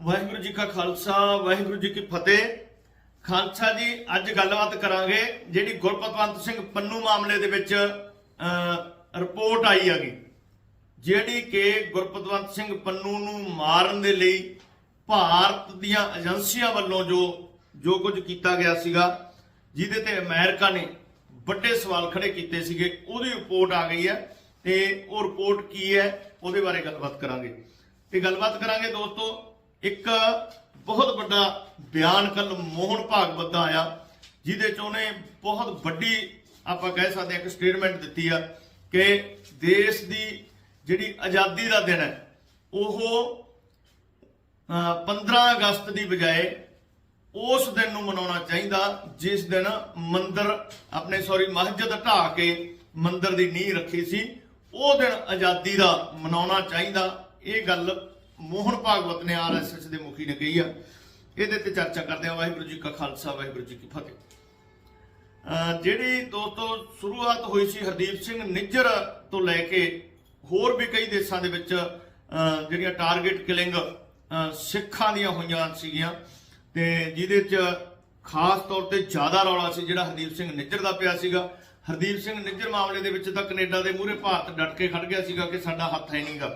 ਵਾਹਿਗੁਰੂ ਜੀ ਕਾ ਖਾਲਸਾ, ਵਾਹਿਗੁਰੂ ਜੀ ਕੀ ਫਤਿਹ। ਖਾਲਸਾ ਜੀ, ਅੱਜ ਗੱਲਬਾਤ ਕਰਾਂਗੇ ਜਿਹੜੀ ਗੁਰਪਤਵੰਤ ਸਿੰਘ ਪੰਨੂ ਮਾਮਲੇ ਦੇ ਵਿੱਚ ਰਿਪੋਰਟ ਆਈ ਹੈਗੀ। ਜਿਹੜੀ ਕਿ ਗੁਰਪਤਵੰਤ ਸਿੰਘ ਪੰਨੂ ਨੂੰ ਮਾਰਨ ਦੇ ਲਈ ਭਾਰਤ ਦੀਆਂ ਏਜੰਸੀਆਂ ਵੱਲੋਂ ਜੋ ਜੋ ਕੁਝ ਕੀਤਾ ਗਿਆ ਸੀਗਾ, ਜਿਹਦੇ ਤੇ ਅਮਰੀਕਾ ਨੇ ਵੱਡੇ ਸਵਾਲ ਖੜੇ ਕੀਤੇ ਸੀਗੇ, ਉਹਦੀ ਰਿਪੋਰਟ ਆ ਗਈ ਹੈ ਤੇ ਉਹ ਰਿਪੋਰਟ ਕੀ ਹੈ, ਉਹਦੇ ਬਾਰੇ ਗੱਲਬਾਤ ਕਰਾਂਗੇ। ਤੇ ਗੱਲਬਾਤ ਕਰਾਂਗੇ ਦੋਸਤੋ ਇੱਕ ਬਹੁਤ ਵੱਡਾ ਬਿਆਨ ਕੱਲ ਮੋਹਨ ਭਾਗਵਤ ਦਾ ਆਇਆ, ਜਿਹਦੇ ਚ ਉਹਨੇ ਬਹੁਤ ਵੱਡੀ, ਆਪਾਂ ਕਹਿ ਸਕਦੇ ਹਾਂ, ਇੱਕ ਸਟੇਟਮੈਂਟ ਦਿੱਤੀ ਆ ਕਿ ਦੇਸ਼ ਦੀ ਜਿਹੜੀ ਆਜ਼ਾਦੀ ਦਾ ਦਿਨ ਹੈ, ਉਹ, ਅਹ 15 ਅਗਸਤ ਦੀ ਬਜਾਏ ਉਸ ਦਿਨ ਨੂੰ ਮਨਾਉਣਾ ਚਾਹੀਦਾ, ਜਿਸ ਦਿਨ ਮੰਦਰ ਆਪਣੇ ਸੌਰੀ ਮਸਜਿਦ ਢਾ ਕੇ ਮੰਦਰ ਦੀ ਨੀਂਹ ਰੱਖੀ ਸੀ, ਉਹ ਦਿਨ ਆਜ਼ਾਦੀ ਦਾ ਮਨਾਉਣਾ ਚਾਹੀਦਾ। ਇਹ ਗੱਲ ਮੋਹਨ ਭਾਗਵਤ ਨੇ ਆਰਐਸਐਸ ਦੇ ਮੁਖੀ ਨੇ ਕਹੀ ਆ, ਇਹਦੇ ਤੇ ਚਰਚਾ ਕਰਦੇ ਆ, ਵਾਹਿਗੁਰੂ ਜੀ ਕਾ ਖਾਲਸਾ, ਵਾਹਿਗੁਰੂ ਜੀ ਕੀ ਫਤਿਹ। ਜਿਹੜੀ ਦੋਸਤੋ, ਸ਼ੁਰੂਆਤ ਹੋਈ ਸੀ ਹਰਦੀਪ ਸਿੰਘ ਨਿੱਜਰ ਤੋਂ ਲੈ ਕੇ ਹੋਰ ਵੀ ਕਈ ਦੇਸ਼ਾਂ ਦੇ ਵਿੱਚ ਜਿਹੜੀਆਂ ਟਾਰਗੇਟ ਕਿਲਿੰਗ ਸਿੱਖਾਂ ਦੀਆਂ ਹੋਈਆਂ ਸੀਗੀਆਂ, ਤੇ ਜਿਹਦੇ 'ਚ ਖਾਸ ਤੌਰ ਤੇ ਜ਼ਿਆਦਾ ਰੌਲਾ ਸੀ ਜਿਹੜਾ ਹਰਦੀਪ ਸਿੰਘ ਨਿੱਜਰ ਦਾ ਪਿਆ ਸੀਗਾ। ਹਰਦੀਪ ਸਿੰਘ ਨਿੱਜਰ ਮਾਮਲੇ ਦੇ ਵਿੱਚ ਤਾਂ ਕੈਨੇਡਾ ਦੇ ਮੂਹਰੇ ਭਾਰਤ ਡਟ ਕੇ ਖੜ ਗਿਆ ਸੀਗਾ ਕਿ ਸਾਡਾ ਹੱਥ ਹੈ ਨਹੀਂਗਾ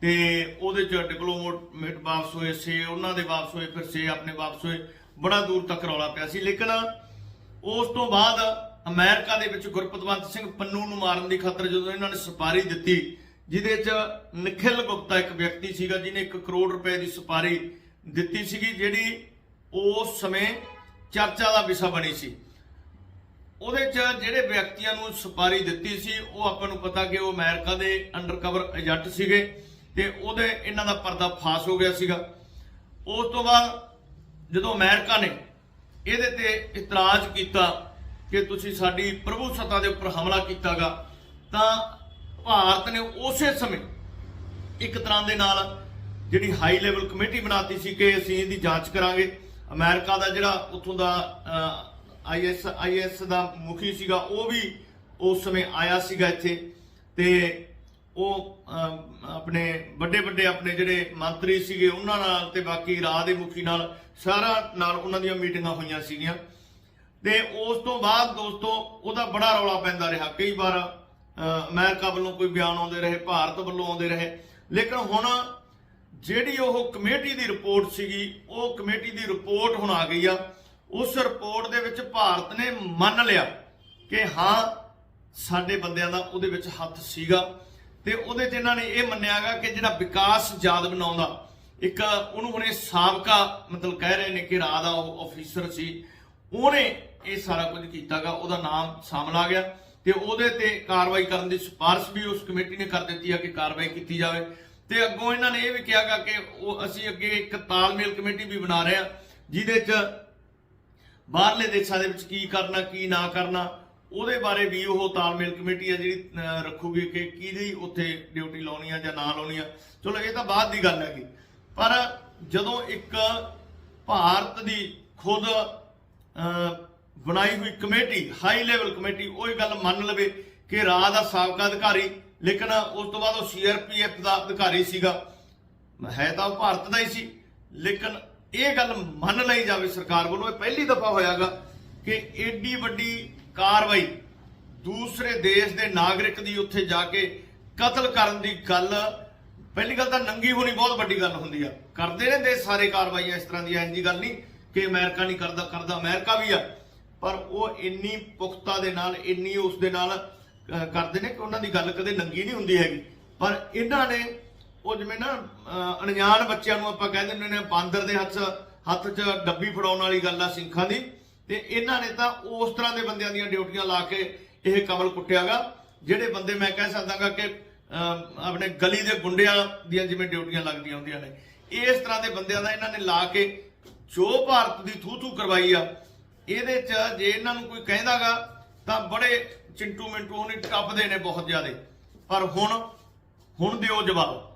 ਤੇ ਉਹਦੇ 'ਚ ਡਿਪਲੋਮੇਟ ਵਾਪਸ ਹੋਏ ਸੀ ਉਹਨਾਂ ਦੇ ਵਾਪਸ ਹੋਏ, ਫਿਰ ਸੇ ਆਪਣੇ ਵਾਪਸ ਹੋਏ। ਬੜਾ ਦੂਰ ਤੱਕ ਰੌਲਾ ਪਿਆ ਸੀ। ਲੇਕਿਨ ਉਸ ਤੋਂ ਬਾਅਦ ਅਮਰੀਕਾ ਦੇ ਵਿੱਚ ਗੁਰਪਤਵੰਤ ਸਿੰਘ ਪੰਨੂ ਨੂੰ ਮਾਰਨ ਦੀ ਖਾਤਰ ਜਦੋਂ ਇਹਨਾਂ ਨੇ ਸੁਪਾਰੀ ਦਿੱਤੀ, ਜਿਹਦੇ 'ਚ ਨਖਿਲ ਗੁਪਤਾ ਇੱਕ ਵਿਅਕਤੀ ਸੀਗਾ, ਜਿਹਨੇ 1 ਕਰੋੜ ਰੁਪਏ ਦੀ ਸੁਪਾਰੀ ਦਿੱਤੀ ਸੀਗੀ, ਜਿਹੜੀ ਉਸ ਸਮੇਂ ਚਰਚਾ ਦਾ ਵਿਸ਼ਾ ਬਣੀ ਸੀ। ਉਹਦੇ 'ਚ ਜਿਹੜੇ ਵਿਅਕਤੀਆਂ ਨੂੰ ਸੁਪਾਰੀ ਦਿੱਤੀ ਸੀ, ਉਹ ਆਪਾਂ ਨੂੰ ਪਤਾ ਕਿ ਉਹ ਅਮਰੀਕਾ ਦੇ ਅੰਡਰਕਵਰ ਏਜੰਟ ਸੀਗੇ। ਤੇ ਉਹਦੇ ਇਹਨਾਂ ਦਾ ਪਰਦਾ ਫਾਸ ਹੋ ਗਿਆ ਸੀਗਾ। ਉਸ ਤੋਂ ਬਾਅਦ ਜਦੋਂ ਅਮਰੀਕਾ ਨੇ ਇਹਦੇ ਤੇ ਇਤਰਾਜ਼ ਕੀਤਾ ਕਿ ਤੁਸੀਂ ਸਾਡੀ ਪ੍ਰਭੂ ਸੱਤਾ ਦੇ ਉੱਪਰ ਹਮਲਾ ਕੀਤਾਗਾ, ਤਾਂ ਭਾਰਤ ਨੇ ਉਸੇ ਸਮੇਂ ਇੱਕ ਤਰ੍ਹਾਂ ਦੇ ਨਾਲ ਜਿਹੜੀ ਹਾਈ ਲੈਵਲ ਕਮੇਟੀ ਬਣਾਤੀ ਸੀ ਕਿ ਅਸੀਂ ਇਹਦੀ ਜਾਂਚ ਕਰਾਂਗੇ। ਅਮਰੀਕਾ ਦਾ ਜਿਹੜਾ ਉੱਥੋਂ ਦਾ ਆਈਐਸ ਆਈਐਸ ਦਾ ਮੁਖੀ ਸੀਗਾ, ਉਹ ਵੀ ਉਸ ਸਮੇਂ ਆਇਆ ਸੀਗਾ ਇੱਥੇ। ਤੇ ਉਹ ਆਪਣੇ ਵੱਡੇ ਵੱਡੇ ਆਪਣੇ ਜਿਹੜੇ ਮੰਤਰੀ ਸੀਗੇ ਉਹਨਾਂ ਨਾਲ ਤੇ ਬਾਕੀ ਰਾਜ ਦੇ ਮੁਖੀ ਨਾਲ ਸਾਰਾ ਨਾਲ ਉਹਨਾਂ ਦੀਆਂ ਮੀਟਿੰਗਾਂ ਹੋਈਆਂ ਸੀਗੀਆਂ। ਤੇ ਉਸ ਤੋਂ ਬਾਅਦ ਦੋਸਤੋ ਉਹਦਾ ਬੜਾ ਰੌਲਾ ਪੈਂਦਾ ਰਿਹਾ। ਕਈ ਵਾਰ ਅਹ, ਅਮਰੀਕਾ ਵੱਲੋਂ ਕੋਈ ਬਿਆਨ ਆਉਂਦੇ ਰਹੇ ਭਾਰਤ ਵੱਲੋਂ ਆਉਂਦੇ ਰਹੇ। ਲੇਕਿਨ ਹੁਣ ਜਿਹੜੀ ਉਹ ਕਮੇਟੀ ਦੀ ਰਿਪੋਰਟ ਸੀਗੀ ਉਹ ਕਮੇਟੀ ਦੀ ਰਿਪੋਰਟ ਹੁਣ ਆ ਗਈ ਆ। ਉਸ ਰਿਪੋਰਟ ਦੇ ਵਿੱਚ ਭਾਰਤ ਨੇ ਮੰਨ ਲਿਆ ਕਿ ਹਾਂ ਸਾਡੇ ਬੰਦਿਆਂ ਦਾ ਉਹਦੇ ਵਿੱਚ ਹੱਥ ਸੀਗਾ। ਤੇ ਉਹਦੇ 'ਚ ਇਹਨਾਂ ਨੇ ਇਹ ਮੰਨਿਆਗਾ ਕਿ ਜਿਹੜਾ ਵਿਕਾਸ ਯਾਦਵ ਨਾਂ ਦਾ ਇੱਕ ਉਹਨੂੰ ਹੁਣੇ ਸਾਬਕਾ ਮਤਲਬ ਕਹਿ ਰਹੇ ਨੇ ਕਿ ਰਾਹ ਦਾ ਉਹ ਅਫੀਸਰ ਸੀ, ਉਹਨੇ ਇਹ ਸਾਰਾ ਕੁਝ ਕੀਤਾਗਾ ਉਹਦਾ ਨਾਮ ਸਾਹਮਣੇ ਆ ਗਿਆ ਤੇ ਉਹਦੇ ਤੇ ਕਾਰਵਾਈ ਕਰਨ ਦੀ ਸਿਫਾਰਿਸ਼ ਵੀ ਉਸ ਕਮੇਟੀ ਨੇ ਕਰ ਦਿੱਤੀ ਆ ਕਿ ਕਾਰਵਾਈ ਕੀਤੀ ਜਾਵੇ। ਤੇ ਅੱਗੋਂ ਇਹਨਾਂ ਨੇ ਇਹ ਵੀ ਕਿਹਾਗਾ ਕਿ ਉਹ ਅਸੀਂ ਅੱਗੇ ਇੱਕ ਤਾਲਮੇਲ ਕਮੇਟੀ ਵੀ ਬਣਾ ਰਹੇ ਆ ਜਿਹਦੇ 'ਚ ਬਾਹਰਲੇ ਦੇਸ਼ਾਂ ਦੇ ਵਿੱਚ ਕੀ ਕਰਨਾ, ਕੀ ਨਾ ਕਰਨਾ ਉਹਦੇ ਬਾਰੇ ਵੀ ਉਹ ਤਾਲਮੇਲ ਕਮੇਟੀ ਆ ਜਿਹੜੀ ਰੱਖੂਗੀ ਕਿ ਕਿਹਦੀ ਉੱਥੇ ਡਿਊਟੀ ਲਾਉਣੀ ਆ ਜਾਂ ਨਾ ਲਾਉਣੀ ਆ। ਚਲੋ, ਇਹ ਤਾਂ ਬਾਅਦ ਦੀ ਗੱਲ ਹੈਗੀ। ਪਰ ਜਦੋਂ ਇੱਕ ਭਾਰਤ ਦੀ ਖੁਦ ਬਣਾਈ ਹੋਈ ਕਮੇਟੀ ਹਾਈ ਲੈਵਲ ਕਮੇਟੀ, ਉਹ ਇਹ ਗੱਲ ਮੰਨ ਲਵੇ ਕਿ ਰਾਜ ਦਾ ਸਾਬਕਾ ਅਧਿਕਾਰੀ, ਲੇਕਿਨ ਉਸ ਤੋਂ ਬਾਅਦ ਉਹ ਸੀਆਰਪੀਐਫ ਦਾ ਅਧਿਕਾਰੀ ਸੀਗਾ। ਹੈ ਤਾਂ ਉਹ ਭਾਰਤ ਦਾ ਹੀ ਸੀ, ਲੇਕਿਨ ਇਹ ਗੱਲ ਮੰਨ ਲਈ ਜਾਵੇ ਸਰਕਾਰ ਵੱਲੋਂ, ਇਹ ਪਹਿਲੀ ਦਫਾ ਹੋਇਆਗਾ ਕਿ ਏਡੀ ਵੱਡੀ ਕਾਰਵਾਈ ਦੂਸਰੇ ਦੇਸ਼ ਦੇ ਨਾਗਰਿਕ ਦੀ ਉੱਥੇ ਜਾ ਕੇ ਕਤਲ ਕਰਨ ਦੀ ਗੱਲ, ਪਹਿਲੀ ਗੱਲ ਤਾਂ ਨੰਗੀ ਹੋਣੀ ਬਹੁਤ ਵੱਡੀ ਗੱਲ ਹੁੰਦੀ ਆ। ਕਰਦੇ ਨੇ ਦੇਸ਼ ਸਾਰੇ ਕਾਰਵਾਈਆਂ ਇਸ ਤਰ੍ਹਾਂ ਦੀਆਂ ਇੰਜੀ ਗੱਲ ਨਹੀਂ ਕਿ ਅਮਰੀਕਾ ਨਹੀਂ ਕਰਦਾ ਕਰਦਾ ਅਮਰੀਕਾ ਵੀ ਆ। ਪਰ ਉਹ ਇੰਨੀ ਪੁਖਤਾ ਦੇ ਨਾਲ, ਇੰਨੀ ਉਸ ਦੇ ਨਾਲ ਕਰਦੇ ਨੇ ਕਿ ਉਹਨਾਂ ਦੀ ਗੱਲ ਕਦੇ ਨੰਗੀ ਨਹੀਂ ਹੁੰਦੀ ਹੈਗੀ। ਪਰ ਇਹਨਾਂ ਨੇ ਉਹ ਜਿਵੇਂ ਨਾ ਅਣਜਾਣ ਬੱਚਿਆਂ ਨੂੰ ਆਪਾਂ ਕਹਿੰਦੇ ਦਿੰਦੇ ਨੇ, ਬਾਂਦਰ ਦੇ ਹੱਥ ਹੱਥ 'ਚ ਡੱਬੀ ਫੜਾਉਣ ਵਾਲੀ ਗੱਲ ਆ ਸਿੰਘਾਂ ਦੀ। ਤੇ ਇਹਨਾਂ ਨੇ ਤਾਂ ਉਸ ਤਰ੍ਹਾਂ ਦੇ ਬੰਦਿਆਂ ਦੀਆਂ ਡਿਊਟੀਆਂ ਲਾ ਕੇ ਇਹ ਕਮਲ ਕੁੱਟਿਆਗਾ, ਜਿਹੜੇ ਬੰਦੇ ਮੈਂ ਕਹਿ ਸਕਦਾਗਾ ਕਿ ਆਪਣੇ ਗਲੀ ਦੇ ਗੁੰਡਿਆਂ ਦੀਆਂ ਜਿਵੇਂ ਡਿਊਟੀਆਂ ਲੱਗਦੀਆਂ ਹੁੰਦੀਆਂ ਨੇ, ਇਸ ਤਰ੍ਹਾਂ ਦੇ ਬੰਦਿਆਂ ਦਾ ਇਹਨਾਂ ਨੇ ਲਾ ਕੇ ਜੋ ਭਾਰਤ ਦੀ ਥੂ ਥੂ ਕਰਵਾਈ ਆ, ਇਹਦੇ 'ਚ ਜੇ ਇਹਨਾਂ ਨੂੰ ਕੋਈ ਕਹਿੰਦਾਗਾ ਤਾਂ ਬੜੇ ਚਿੰਟੂ ਮਿੰਟੂ ਉਹਨੇ ਟੱਪਦੇ ਨੇ ਬਹੁਤ ਜ਼ਿਆਦੇ। ਪਰ ਹੁਣ ਹੁਣ ਦਿਓ ਜਵਾਬ।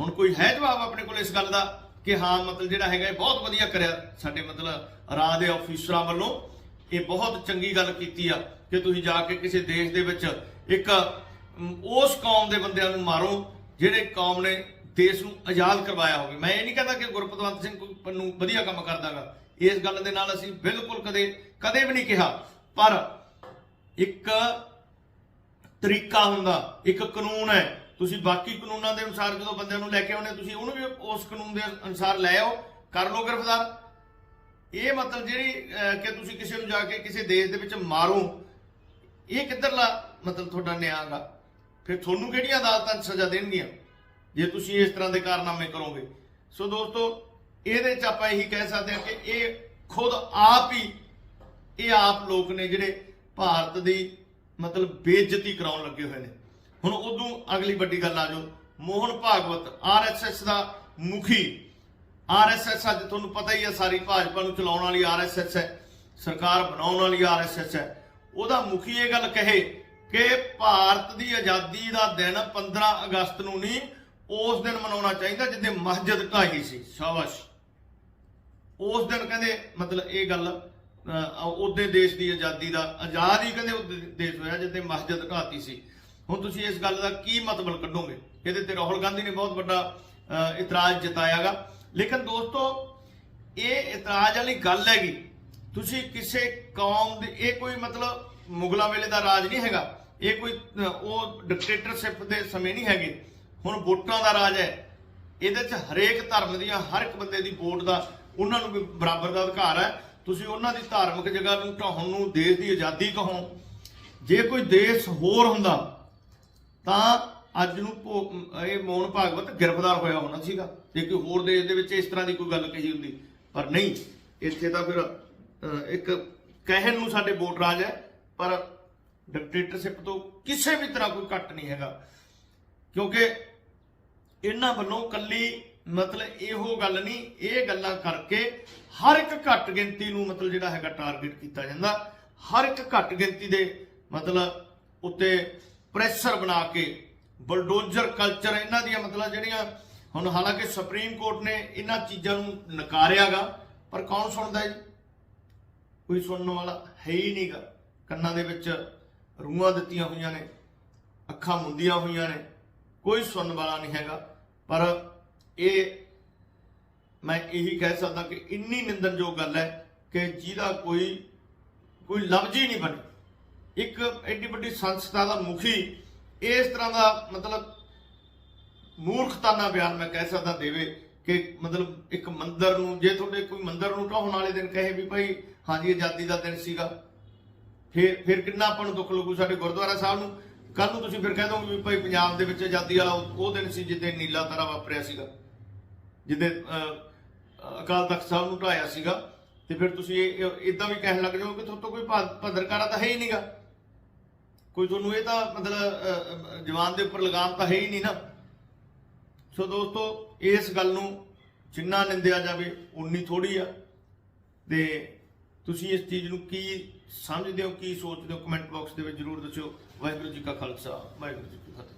ਹੁਣ ਕੋਈ ਹੈ ਜਵਾਬ ਆਪਣੇ ਕੋਲ ਇਸ ਗੱਲ ਦਾ? ਕਿ ਹਾਂ, ਮਤਲਬ ਜਿਹੜਾ ਹੈਗਾ ਇਹ ਬਹੁਤ ਵਧੀਆ ਕਰਿਆ ਸਾਡੇ ਮਤਲਬ ਰਾਜ ਦੇ ਅਫੀਸਰਾਂ ਵੱਲੋਂ। ਇਹ ਬਹੁਤ ਚੰਗੀ ਗੱਲ ਕੀਤੀ ਆ ਕਿ ਤੁਸੀਂ ਜਾ ਕੇ ਕਿਸੇ ਦੇਸ਼ ਦੇ ਵਿੱਚ ਇੱਕ ਉਸ ਕੌਮ ਦੇ ਬੰਦਿਆਂ ਨੂੰ ਮਾਰੋ, ਜਿਹੜੇ ਕੌਮ ਨੇ ਦੇਸ਼ ਨੂੰ ਆਜ਼ਾਦ ਕਰਵਾਇਆ ਹੋਵੇ। ਮੈਂ ਇਹ ਨਹੀਂ ਕਹਿੰਦਾ ਕਿ ਗੁਰਪਤਵੰਤ ਸਿੰਘ ਨੂੰ ਵਧੀਆ ਕੰਮ ਕਰਦਾਗਾ। ਇਸ ਗੱਲ ਦੇ ਨਾਲ ਅਸੀਂ ਬਿਲਕੁਲ ਕਦੇ ਕਦੇ ਵੀ ਨਹੀਂ ਕਿਹਾ। ਪਰ ਇੱਕ ਤਰੀਕਾ ਹੁੰਦਾ, ਇੱਕ ਕਾਨੂੰਨ ਹੈ ਤੁਸੀਂ ਬਾਕੀ ਕਾਨੂੰਨਾਂ ਦੇ ਅਨੁਸਾਰ ਜਦੋਂ ਬੰਦਿਆਂ ਨੂੰ ਲੈ ਕੇ ਆਉਨੇ ਤੁਸੀਂ ਉਹਨੂੰ ਵੀ ਉਸ ਕਾਨੂੰਨ ਦੇ ਅਨੁਸਾਰ ਲੈ ਆਓ, ਕਰ ਲਓ ਗ੍ਰਿਫਤਾਰ। ਇਹ ਮਤਲਬ ਜਿਹੜੀ ਕਿ ਤੁਸੀਂ ਕਿਸੇ ਨੂੰ ਜਾ ਕੇ ਕਿਸੇ ਦੇਸ਼ ਦੇ ਵਿੱਚ ਮਾਰੋ, ਇਹ ਕਿੱਧਰਲਾ ਮਤਲਬ ਤੁਹਾਡਾ ਨਿਆਂ ਗਾ ਫਿਰ ਤੁਹਾਨੂੰ ਕਿਹੜੀਆਂ ਅਦਾਲਤਾਂ 'ਚ ਸਜ਼ਾ ਦੇਣਗੀਆਂ ਜੇ ਤੁਸੀਂ ਇਸ ਤਰ੍ਹਾਂ ਦੇ ਕਾਰਨਾਮੇ ਕਰੋਗੇ? ਸੋ ਦੋਸਤੋ, ਇਹਦੇ 'ਚ ਆਪਾਂ ਇਹੀ ਕਹਿ ਸਕਦੇ ਹਾਂ ਕਿ ਇਹ ਖੁਦ ਆਪ ਹੀ, ਇਹ ਆਪ ਲੋਕ ਨੇ ਜਿਹੜੇ ਭਾਰਤ ਦੀ ਮਤਲਬ ਬੇਇੱਜ਼ਤੀ ਕਰਾਉਣ ਲੱਗੇ ਹੋਏ ਨੇ। ਹੁਣ ਉਦੋਂ ਅਗਲੀ ਵੱਡੀ ਗੱਲ ਆ ਜਾਓ। ਮੋਹਨ ਭਾਗਵਤ ਆਰਐਸਐਸ ਦਾ ਮੁਖੀ। ਆਰਐਸਐਸ ਅੱਜ ਤੁਹਾਨੂੰ ਪਤਾ ਹੀ ਹੈ ਸਾਰੀ ਭਾਜਪਾ ਨੂੰ ਚਲਾਉਣ ਵਾਲੀ ਆਰਐਸਐਸ ਹੈ ਸਰਕਾਰ ਬਣਾਉਣ ਵਾਲੀ ਆਰਐਸਐਸ ਹੈ। ਉਹਦਾ ਮੁਖੀ ਇਹ ਗੱਲ ਕਹੇ ਕਿ ਭਾਰਤ ਦੀ ਆਜ਼ਾਦੀ ਦਾ ਦਿਨ 15 ਅਗਸਤ ਨੂੰ ਨਹੀਂ ਉਸ ਦਿਨ ਮਨਾਉਣਾ ਚਾਹੀਦਾ ਜਿੱਦੇ ਮਸਜਿਦ ਢਾਹੀ ਸੀ ਸ਼ਾਬਾਸ਼। ਉਸ ਦਿਨ ਕਹਿੰਦੇ ਮਤਲਬ ਇਹ ਗੱਲ ਅਹ, ਉਹਦੇ ਦੇਸ਼ ਦੀ ਆਜ਼ਾਦੀ ਦਾ ਆਜ਼ਾਦ ਹੀ ਕਹਿੰਦੇ ਉਹਦੇ ਦੇਸ਼ ਹੋਇਆ ਜਿੱਦੇ ਮਸਜਿਦ ਢਾਤੀ ਸੀ। ਹੁਣ ਤੁਸੀਂ ਇਸ ਗੱਲ ਦਾ ਕੀ ਮਤਲਬ ਕੱਢੋਗੇ? ਇਹਦੇ ਤੇ ਰਾਹੁਲ ਗਾਂਧੀ ਨੇ ਬਹੁਤ ਵੱਡਾ ਅਹ, ਇਤਰਾਜ਼ ਜਤਾਇਆਗਾ। ਲੇਕਿਨ ਦੋਸਤੋ ਇਹ ਇਤਰਾਜ਼ ਵਾਲੀ ਗੱਲ ਹੈਗੀ ਤੁਸੀਂ ਕਿਸੇ ਕੌਮ ਦੇ ਇਹ ਕੋਈ ਮਤਲਬ ਮੁਗਲਾਂ ਵੇਲੇ ਦਾ ਰਾਜ ਨਹੀਂ ਹੈਗਾ। ਇਹ ਕੋਈ ਉਹ ਡਿਕਟੇਟਰਸ਼ਿਪ ਦੇ ਸਮੇਂ ਨਹੀਂ ਹੈਗੇ। ਹੁਣ ਵੋਟਾਂ ਦਾ ਰਾਜ ਹੈ। ਇਹਦੇ 'ਚ ਹਰੇਕ ਧਰਮ ਦੀਆਂ ਹਰ ਇੱਕ ਬੰਦੇ ਦੀ ਵੋਟ ਦਾ ਉਹਨਾਂ ਨੂੰ ਵੀ ਬਰਾਬਰ ਦਾ ਅਧਿਕਾਰ ਹੈ। ਤੁਸੀਂ ਉਹਨਾਂ ਦੀ ਧਾਰਮਿਕ ਜਗ੍ਹਾ ਨੂੰ ਢਾਹੁਣ ਨੂੰ ਦੇਸ਼ ਦੀ ਆਜ਼ਾਦੀ ਕਹੋ। ਜੇ ਕੋਈ ਦੇਸ਼ ਹੋਰ ਹੁੰਦਾ ਤਾਂ ਅੱਜ ਨੂੰ ਭੋ- ਇਹ ਮੋਹਨ ਭਾਗਵਤ ਗ੍ਰਿਫਤਾਰ ਹੋਇਆ ਹੋਣਾ ਸੀਗਾ। ਜੇ ਕੋਈ ਹੋਰ ਦੇਸ਼ ਦੇ ਵਿੱਚ ਇਸ ਤਰ੍ਹਾਂ ਦੀ ਕੋਈ ਗੱਲ ਕਹੀ ਹੁੰਦੀ। ਪਰ ਨਹੀਂ, ਇੱਥੇ ਤਾਂ ਫਿਰ ਇੱਕ ਕਹਿਣ ਨੂੰ ਸਾਡੇ ਵੋਟ ਰਾਜ ਹੈ, ਪਰ ਡਿਕਟੇਟਰਸ਼ਿਪ ਤੋਂ ਕਿਸੇ ਵੀ ਤਰ੍ਹਾਂ ਕੋਈ ਘੱਟ ਨਹੀਂ ਹੈਗਾ। ਕਿਉਂਕਿ ਇਹਨਾਂ ਵੱਲੋਂ ਕੱਲੀ ਮਤਲਬ ਇਹੋ ਗੱਲ ਨਹੀਂ, ਇਹ ਗੱਲਾਂ ਕਰਕੇ ਹਰ ਇੱਕ ਘੱਟ ਗਿਣਤੀ ਨੂੰ ਮਤਲਬ ਜਿਹੜਾ ਹੈਗਾ ਟਾਰਗੇਟ ਕੀਤਾ ਜਾਂਦਾ। ਹਰ ਇੱਕ ਘੱਟ ਗਿਣਤੀ ਦੇ ਮਤਲਬ ਉੱਤੇ ਪ੍ਰੈਸ਼ਰ ਬਣਾ ਕੇ, ਬਲਡੋਜ਼ਰ ਕਲਚਰ ਇਹਨਾਂ ਦੀਆਂ ਮਤਲਬ ਜਿਹੜੀਆਂ, ਹੁਣ ਹਾਲਾਂਕਿ ਸੁਪਰੀਮ ਕੋਰਟ ਨੇ ਇਹਨਾਂ ਚੀਜ਼ਾਂ ਨੂੰ ਨਕਾਰਿਆਗਾ, ਪਰ ਕੌਣ ਸੁਣਦਾ ਜੀ? ਕੋਈ ਸੁਣਨ ਵਾਲਾ ਹੈ ਹੀ ਨਹੀਂਗਾ। ਕੰਨਾਂ ਦੇ ਵਿੱਚ ਰੂਹਾਂ ਦਿੱਤੀਆਂ ਹੋਈਆਂ ਨੇ, ਅੱਖਾਂ ਮੁੰਦੀਆਂ ਹੋਈਆਂ ਨੇ, ਕੋਈ ਸੁਣਨ ਵਾਲਾ ਨਹੀਂ ਹੈਗਾ। ਪਰ ਇਹ, ਮੈਂ ਇਹੀ ਕਹਿ ਸਕਦਾ ਕਿ ਇੰਨੀ ਨਿੰਦਨਯੋਗ ਗੱਲ ਹੈ ਕਿ ਜਿਹਦਾ ਕੋਈ ਕੋਈ ਲਫ਼ਜ਼ ਹੀ ਨਹੀਂ ਬਣੇ। ਇੱਕ ਐਡੀ ਵੱਡੀ ਸੰਸਥਾ ਦਾ ਮੁਖੀ ਇਸ ਤਰ੍ਹਾਂ ਦਾ ਮਤਲਬ ਮੂਰਖਤਾਨਾ ਬਿਆਨ ਮੈਂ ਕਹਿ ਸਕਦਾ ਦੇਵੇ ਕਿ ਮਤਲਬ ਇੱਕ ਮੰਦਰ ਨੂੰ ਜੇ ਤੁਹਾਡੇ ਕੋਈ ਮੰਦਰ ਨੂੰ ਢਾਉਣ ਵਾਲੇ ਦਿਨ ਕਹੇ ਵੀ ਭਾਈ ਹਾਂਜੀ ਆਜ਼ਾਦੀ ਦਾ ਦਿਨ ਸੀਗਾ ਫਿਰ ਫਿਰ ਕਿੰਨਾ ਆਪਾਂ ਨੂੰ ਦੁੱਖ ਲੱਗੂ ਸਾਡੇ ਗੁਰਦੁਆਰਾ ਸਾਹਿਬ ਨੂੰ? ਕੱਲ ਨੂੰ ਤੁਸੀਂ ਫਿਰ ਕਹਿ ਦੋਗੇ ਵੀ ਭਾਈ ਪੰਜਾਬ ਦੇ ਵਿੱਚ ਆਜ਼ਾਦੀ ਵਾਲਾ ਉਹ ਦਿਨ ਸੀ ਜਿੱਦੇ ਨੀਲਾ ਤਾਰਾ ਵਾਪਰਿਆ ਸੀਗਾ ਜਿੱਦੇ ਅਹ, ਅਕਾਲ ਤਖਤ ਸਾਹਿਬ ਨੂੰ ਢਾਇਆ ਸੀਗਾ ਤੇ ਫਿਰ ਤੁਸੀਂ ਇਹ ਇਦਾਂ ਵੀ ਕਹਿਣ ਲੱਗ ਜਾਓ ਕਿ ਤੁਹਾਡੇ ਤੋਂ ਕੋਈ ਭਦਰਕਾਰਾ ਤਾਂ ਹੈ ਹੀ ਨਹੀਂਗਾ ਕੋਈ ਤੁਹਾਨੂੰ ਇਹ ਤਾਂ ਮਤਲਬ ਜਵਾਨ ਦੇ ਉੱਪਰ ਲਗਾਮ ਤਾਂ ਹੈ ਹੀ ਨਹੀਂ ਨਾ। ਸੋ ਦੋਸਤੋ, ਇਸ ਗੱਲ ਨੂੰ ਜਿੰਨਾ ਨਿੰਦਿਆ ਜਾਵੇ, ਉਨੀ ਥੋੜੀ ਆ। ਤੇ ਤੁਸੀਂ ਇਸ ਚੀਜ਼ ਨੂੰ ਕੀ ਸਮਝਦੇ ਹੋ, ਕੀ ਸੋਚਦੇ ਹੋ? ਕਮੈਂਟ ਬਾਕਸ ਦੇ ਵਿੱਚ ਜਰੂਰ ਦੱਸਿਓ। ਵਾਹਿਗੁਰੂ ਜੀ ਕਾ ਖਾਲਸਾ, ਵਾਹਿਗੁਰੂ ਜੀ ਕੀ ਫਤਿਹ।